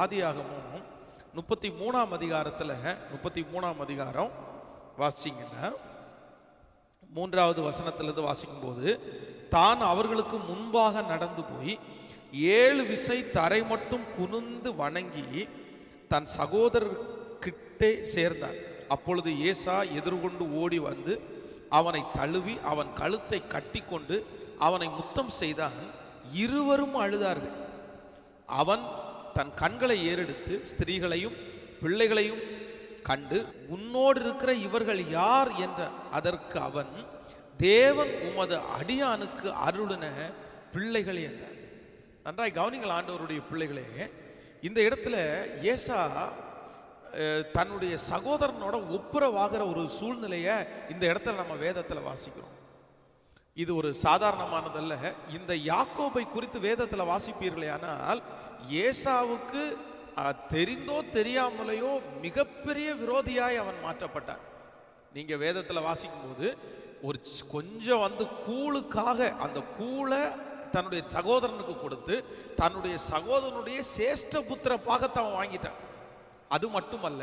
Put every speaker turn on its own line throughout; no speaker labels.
ஆதியாகமும் முப்பத்தி மூணாம் அதிகாரத்தில் முப்பத்தி மூணாம் அதிகாரம் வாசிச்சிங்கன்னா மூன்றாவது வசனத்திலிருந்து வாசிக்கும்போது தான் அவர்களுக்கு முன்பாக நடந்து போய் ஏழு விசை தரை மட்டும் குனிந்து வணங்கி தன் சகோதரர்கிட்டே சேர்ந்தார். அப்பொழுது ஏசா எதிர்கொண்டு ஓடி வந்து அவனை தழுவி அவன் கழுத்தை கட்டிக்கொண்டு அவனை முத்தம் செய்தான். இருவரும் அழுதார்கள். அவன் தன் கண்களை ஏறெடுத்து ஸ்திரீகளையும் பிள்ளைகளையும் கண்டு உன்னோடு இருக்கிற இவர்கள் யார்? என்ற அதற்கு அவன் தேவன் உமது அடியானுக்கு அருளின பிள்ளைகள் என்ற நன்றாய் கவனிங்கள் ஆண்டவருடைய பிள்ளைகளே இந்த இடத்துல ஏசா தன்னுடைய சகோதரனோட ஒப்புரவாகிற ஒரு சூழ்நிலையை இந்த இடத்துல நம்ம வேதத்தில் வாசிக்கிறோம். இது ஒரு சாதாரணமானதல்ல. இந்த யாக்கோபை குறித்து வேதத்தில் வாசிப்பீர்களே ஆனால் ஏசாவுக்கு தெரிந்தோ தெரியாமலேயோ மிகப்பெரிய விரோதியாய் அவன் மாற்றப்பட்டான். நீங்கள் வேதத்தில் வாசிக்கும்போது ஒரு கொஞ்சம் வந்து கூழுக்காக அந்த கூளை தன்னுடைய சகோதரனுக்கு கொடுத்து தன்னுடைய சகோதரனுடைய சேஷ்ட புத்திர பாகத்தை அவன் வாங்கிட்டான். அது மட்டுமல்ல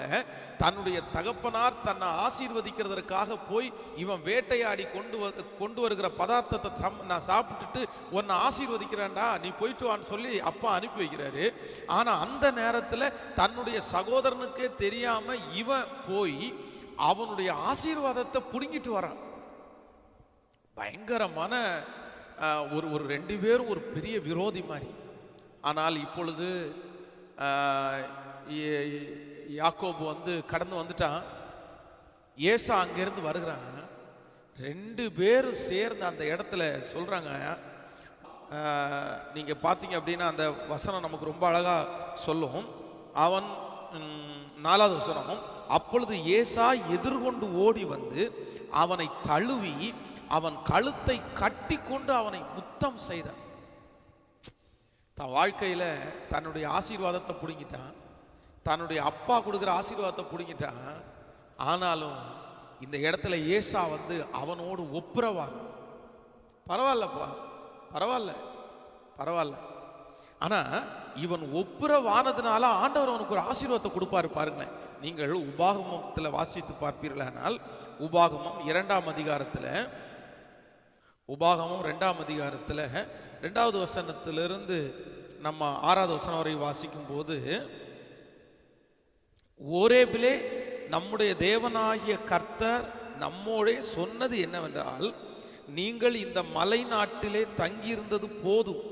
தன்னுடைய தகப்பனார் தன்னை ஆசீர்வதிக்கிறதற்காக போய் இவன் வேட்டையாடி கொண்டு வ கொண்டு வருகிற பதார்த்தத்தை சம் நான் சாப்பிட்டுட்டு உன்னை ஆசீர்வதிக்கிறேன்டா நீ போயிட்டு வான்னு சொல்லி அப்பா அனுப்பி வைக்கிறாரு. ஆனால் அந்த நேரத்தில் தன்னுடைய சகோதரனுக்கே தெரியாமல் இவன் போய் அவனுடைய ஆசீர்வாதத்தை பிடுங்கிட்டு வரான் பயங்கரமான ஒரு ஒரு ரெண்டு பேரும் ஒரு பெரிய விரோதி மாதிரி ஆனால் இப்பொழுது யாக்கோபு வந்து கடந்து வந்துட்டான். ஏசா அங்கேருந்து வருகிறாங்க ரெண்டு பேரும் சேர்ந்து அந்த இடத்துல சொல்கிறாங்க நீங்கள் பார்த்தீங்க அப்படின்னா அந்த வசனம் நமக்கு ரொம்ப அழகாக சொல்லும். அவன் நாலாவது வசனம் அப்பொழுது ஏசா எதிர்கொண்டு ஓடி வந்து அவனை தழுவி அவன் கழுத்தை கட்டிக்கொண்டு அவனை முத்தம் செய்தான். தன் வாழ்க்கையில் தன்னுடைய ஆசீர்வாதத்தை பிடுங்கிட்டான். தன்னுடைய அப்பா கொடுக்குற ஆசீர்வாதத்தை பிடிங்கிட்டான். ஆனாலும் இந்த இடத்துல ஏசா வந்து அவனோடு ஒப்புரவான். பரவாயில்லப்பா பரவாயில்ல பரவாயில்ல. ஆனால் இவன் ஒப்புரவானதுனால ஆண்டவர் அவனுக்கு ஒரு ஆசீர்வாதத்தை கொடுப்பாரு பாருங்களேன். நீங்கள் உபாகமத்தில் வாசித்து பார்ப்பீர்களானால் உபாகமம் இரண்டாம் அதிகாரத்தில் உபாகமம் ரெண்டாம் அதிகாரத்தில் ரெண்டாவது வசனத்திலிருந்து நம்ம ஆறாவது வசனம் வரை வாசிக்கும் போது ஓரேபிலே நம்முடைய தேவனாகிய கர்த்தர் நம்மோடே சொன்னது என்னவென்றால் நீங்கள் இந்த மலை நாட்டிலே தங்கியிருந்தது போதும்.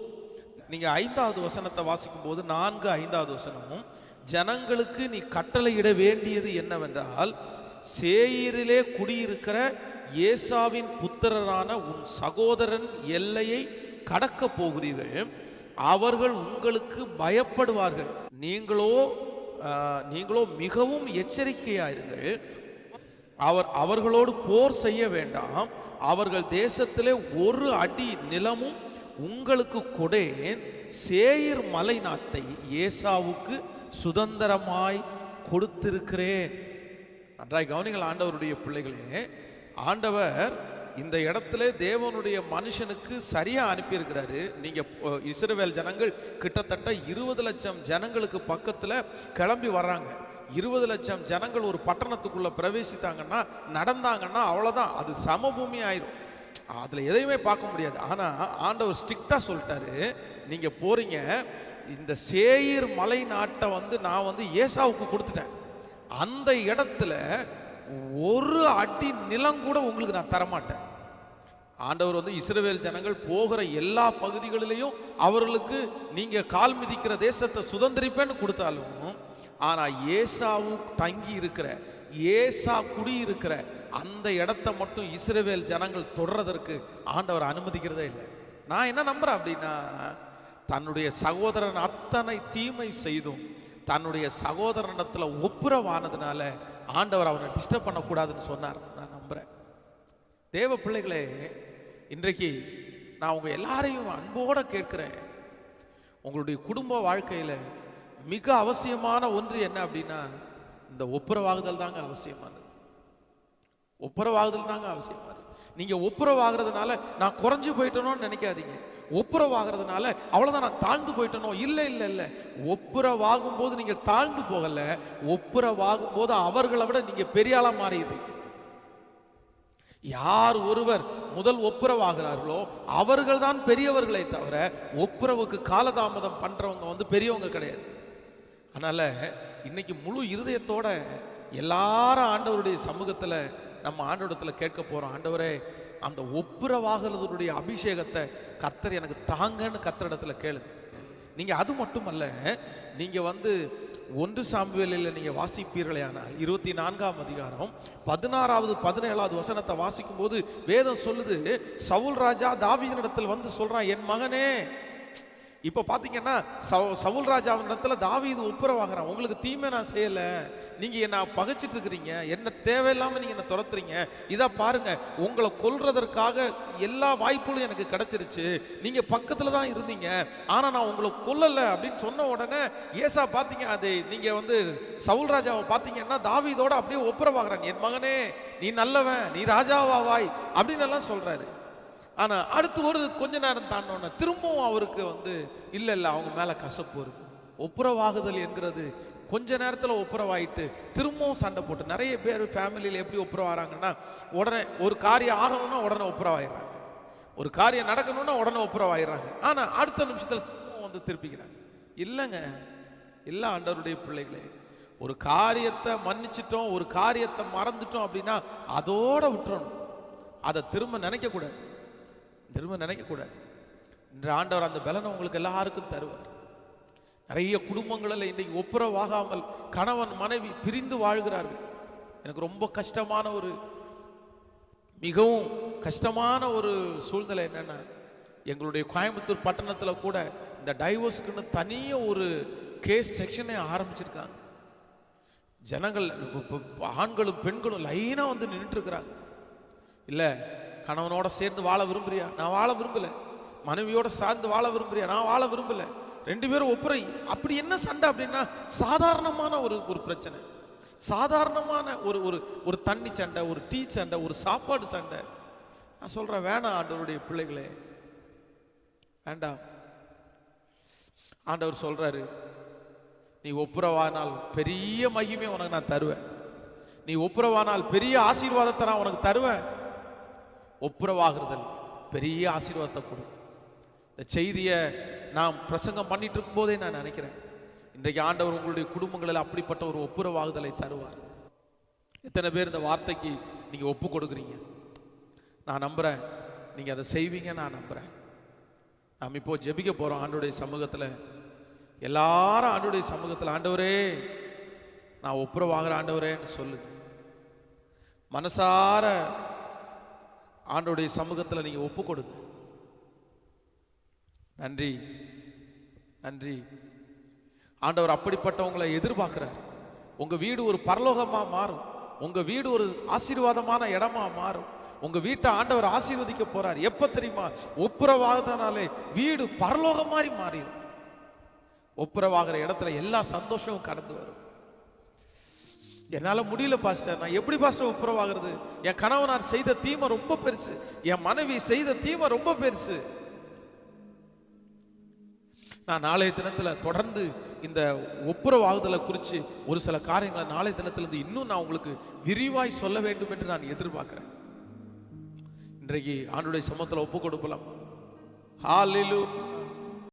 நீங்கள் ஐந்தாவது வசனத்தை வாசிக்கும் போது நான்கு ஐந்தாவது வசனமும் ஜனங்களுக்கு நீ கட்டளையிட வேண்டியது என்னவென்றால் சேயிரிலே குடியிருக்கிற ஏசாவின் புத்திரரான உன் சகோதரன் எல்லையை கடக்கப் போகிறீர்கள். அவர்கள் உங்களுக்கு பயப்படுவார்கள். நீங்களோ நீங்களோ மிகவும் எச்சரிக்கையாயிருங்கள். அவர் அவர்களோடு போர் செய்ய வேண்டாம். அவர்கள் தேசத்திலே ஒரு அடி நிலமும் உங்களுக்கு கொடேன் சேயிர் மலை நாட்டை ஏசாவுக்கு சுதந்திரமாய் கொடுத்திருக்கிறேன். நன்றாய் கவனிங்கள் ஆண்டவருடைய பிள்ளைகளே. ஆண்டவர் இந்த இடத்துல தேவனுடைய மனுஷனுக்கு சரியாக அனுப்பியிருக்கிறாரு. நீங்கள் இஸ்ரவேல் ஜனங்கள் கிட்டத்தட்ட இருபது லட்சம் ஜனங்களுக்கு பக்கத்தில் கிளம்பி வர்றாங்க. இருபது லட்சம் ஜனங்கள் ஒரு பட்டணத்துக்குள்ளே பிரவேசித்தாங்கன்னா நடந்தாங்கன்னா அவ்வளோதான் அது சமபூமி ஆயிரும். அதில் எதையுமே பார்க்க முடியாது. ஆனால் ஆண்டவர் ஸ்ட்ரிக்டாக சொல்லிட்டாரு. நீங்கள் போகிறீங்க இந்த சேயிர் மலை நாட்டை வந்து நான் வந்து ஏசாவுக்கு கொடுத்துட்டேன். அந்த இடத்துல ஒரு அடி நிலம் கூட உங்களுக்கு நான் தரமாட்டேன். ஆண்டவர் வந்து இஸ்ரவேல் ஜனங்கள் போகிற எல்லா பகுதிகளிலையும் அவர்களுக்கு நீங்கள் கால் மிதிக்கிற தேசத்தை சுதந்திரிப்பேன்னு கொடுத்தாலும் ஆனால் ஏசாவு தங்கி இருக்கிற ஏசா குடி இருக்கிற அந்த இடத்த மட்டும் இஸ்ரவேல் ஜனங்கள் தொடர்றதற்கு ஆண்டவர் அனுமதிக்கிறதே இல்லை. நான் என்ன நம்புறேன் அப்படின்னா தன்னுடைய சகோதரன் அத்தனை தீமை செய்தும் தன்னுடைய சகோதரனத்தில் ஒப்புரவானதுனால ஆண்டவர் அவனை டிஸ்டர்ப் பண்ணக்கூடாதுன்னு சொன்னார். நான் நம்புகிறேன் தேவ பிள்ளைகளே இன்றைக்கு நான் உங்கள் எல்லாரையும் அன்போடு கேட்குறேன். உங்களுடைய குடும்ப வாழ்க்கையில் மிக அவசியமான ஒன்று என்ன அப்படின்னா இந்த ஒப்புரவாகுதல் தாங்க அவசியமானது. ஒப்புரவாகுதல் தாங்க அவசியமானது. நீங்கள் ஒப்புரவாகிறதுனால நான் குறைஞ்சு போயிட்டேனோன்னு நினைக்காதீங்க. ஒப்புரவாகிறதுனால அவ்வளோதான் நான் தாழ்ந்து போயிட்டனோ? இல்லை இல்லை இல்லை. ஒப்புரவாகும் போது நீங்கள் தாழ்ந்து போகலை. ஒப்புரவாகும் போது அவர்களை விட நீங்கள் பெரியாளாக மாறிடுறீங்க. யார் ஒருவர் முதல் ஒப்புரவாகிறார்களோ அவர்கள் தான் பெரியவர்களை தவிர ஒப்புரவுக்கு காலதாமதம் பண்ணுறவங்க வந்து பெரியவங்க கிடையாது. அதனால் இன்னைக்கு முழு இருதயத்தோட எல்லாரும் ஆண்டவருடைய சமூகத்தில் நம்ம ஆண்டவரத்துல கேட்க போகிறோம் ஆண்டவரே அந்த ஒப்புரவாகிறதுடைய அபிஷேகத்தை கத்தர் எனக்கு தாங்கன்னு கத்தரிடத்துல கேளுங்க நீங்கள் அது மட்டுமல்ல நீங்கள் வந்து ஒன்று சாமுவேலில் நீங்கள் வாசிப்பீர்களே ஆனால் இருபத்தி நான்காம் அதிகாரம் பதினாறாவது பதினேழாவது வசனத்தை வாசிக்கும் போது வேதம் சொல்லுது சவுல் ராஜா தாவியனிடத்தில் வந்து சொல்கிறான் என் மகனே இப்போ பார்த்தீங்கன்னா சவு சவுல் ராஜாவின் இடத்துல தாவீது ஒப்புரவாகிறான். உங்களுக்கு தீமை நான் செய்யலை. நீங்கள் என்னை பகைச்சிட்டு இருக்கிறீங்க என்ன தேவையில்லாமல் நீங்கள் என்னை துரத்துறீங்க. இதாக பாருங்க உங்களை கொல்றதற்காக எல்லா வாய்ப்புகளும் எனக்கு கிடைச்சிருச்சு. நீங்கள் பக்கத்தில் தான் இருந்தீங்க. ஆனால் நான் உங்களை கொல்லலை. அப்படின்னு சொன்ன உடனே ஏசா பார்த்தீங்க அது நீங்கள் வந்து சவுல் ராஜாவை பார்த்தீங்கன்னா தாவீதோட அப்படியே ஒப்புரவாகிறான். என் மகனே நீ நல்லவன். நீ ராஜாவாவாய். அப்படின்னு எல்லாம் சொல்கிறாரு ஆனால் அடுத்து ஒரு கொஞ்ச நேரம் தாண்டோன்னு திரும்பவும் அவருக்கு வந்து இல்லை இல்லை அவங்க மேலே கசப்பு இருக்கு ஒப்புரவாகுதல் என்கிறது கொஞ்ச நேரத்தில் ஒப்புரவாயிட்டு திரும்பவும் சண்டை போட்டு நிறைய பேர் ஃபேமிலியில் எப்படி ஒப்புரவாகிறாங்கன்னா உடனே ஒரு காரியம் ஆகணும்னா உடனே ஒப்புரவாயிடுறாங்க. ஒரு காரியம் நடக்கணும்னா உடனே ஒப்புரவாயிடுறாங்க. ஆனால் அடுத்த நிமிஷத்தில் திரும்பவும் வந்து திருப்பிக்கிறாங்க. இல்லைங்க எல்லா ஆண்டவருடைய பிள்ளைகளே ஒரு காரியத்தை மன்னிச்சிட்டோம் ஒரு காரியத்தை மறந்துட்டோம் அப்படின்னா அதோட விட்டுறணும். அதை திரும்ப நினைக்கக்கூடாது. திரும்ப நினைக்கக்கூடாது. இன்று ஆண்டவர் அந்த பலனை உங்களுக்கு எல்லாருக்கும் தருவார். நிறைய குடும்பங்களில் இன்றைக்கு ஒப்புரவாகாமல் கணவன் மனைவி பிரிந்து வாழ்கிறார்கள். எனக்கு ரொம்ப கஷ்டமான ஒரு மிகவும் கஷ்டமான ஒரு சூழ்நிலை என்னென்னா எங்களுடைய கோயம்புத்தூர் பட்டணத்தில் கூட இந்த டைவோர்ஸ்க்குன்னு தனியாக ஒரு கேஸ் செக்ஷனே ஆரம்பிச்சிருக்காங்க. ஜனங்கள் ஆண்களும் பெண்களும் லைனாக வந்து நின்றுட்டுருக்குறாங்க இல்லை கணவனோட சேர்ந்து வாழ விரும்புறியா? நான் வாழ விரும்பலை. மனைவியோட சார்ந்து வாழ விரும்புறியா? நான் வாழ விரும்பலை. ரெண்டு பேரும் ஒப்புரை. அப்படி என்ன சண்டை அப்படின்னா சாதாரணமான ஒரு ஒரு பிரச்சனை. சாதாரணமான ஒரு ஒரு ஒரு தண்ணி சண்டை ஒரு டீ சண்டை ஒரு சாப்பாடு சண்டை. நான் சொல்கிறேன் வேணாம் ஆண்டவருடைய பிள்ளைகளே. வேண்டாம். ஆண்டவர் சொல்கிறாரு நீ ஒப்புரவானால் பெரிய மகிமை உனக்கு நான் தருவேன். நீ ஒப்புரவானால் பெரிய ஆசீர்வாதத்தை நான் உனக்கு தருவேன். ஒப்புரவாகிறதல் பெரிய ஆசீர்வாதத்தை கொடு. இந்த செய்தியை நாம் பிரசங்கம் பண்ணிட்டு இருக்கும்போதே நான் நினைக்கிறேன். இன்றைக்கு ஆண்டவர் உங்களுடைய குடும்பங்களில் அப்படிப்பட்ட ஒரு ஒப்புரவாகுதலை தருவார். எத்தனை பேர் இந்த வார்த்தைக்கு நீங்கள் ஒப்பு கொடுக்குறீங்க? நான் நம்புகிறேன் நீங்கள் அதை செய்வீங்க நான் நம்புகிறேன் நாம் இப்போது ஜெபிக்க போகிறோம் ஆண்டுடைய சமூகத்தில். எல்லாரும் ஆண்டுடைய சமூகத்தில் ஆண்டவரே நான் ஒப்புரவாகிற ஆண்டவரேன்னு சொல்லு. மனசார ஆண்டோடைய சமூகத்தில் நீங்கள் ஒப்பு கொடுங்க நன்றி. நன்றி. ஆண்டவர் அப்படிப்பட்டவங்களை எதிர்பார்க்கிறார். உங்கள் வீடு ஒரு பரலோகமாக மாறும். உங்கள் வீடு ஒரு ஆசீர்வாதமான இடமா மாறும். உங்கள் வீட்டை ஆண்டவர் ஆசீர்வதிக்க போகிறார் எப்போ தெரியுமா? ஒப்புரவாகனாலே வீடு பரலோகம் மாதிரி மாறிடும். ஒப்புரவாகிற இடத்துல எல்லா சந்தோஷமும் கடந்து வரும். என்னால் முடியல பாஸ்டர் நான் எப்படி பாஸ்டர் உப்புரவாகிறது என் கணவனார் செய்த தீமை ரொம்ப பெருசு. என் மனைவி செய்த தீமை ரொம்ப பெருசு. நான் நாளைய தினத்தில் தொடர்ந்து இந்த ஒப்புரவாகுதலை குறித்து ஒரு சில காரியங்களை நாளைய தினத்திலிருந்து இன்னும் நான் உங்களுக்கு விரிவாய் சொல்ல வேண்டும் என்று நான் எதிர்பார்க்கிறேன். இன்றைக்கு ஆண்டுடைய சமத்தில் ஒப்பு கொடுக்கலாம் ஹாலிலு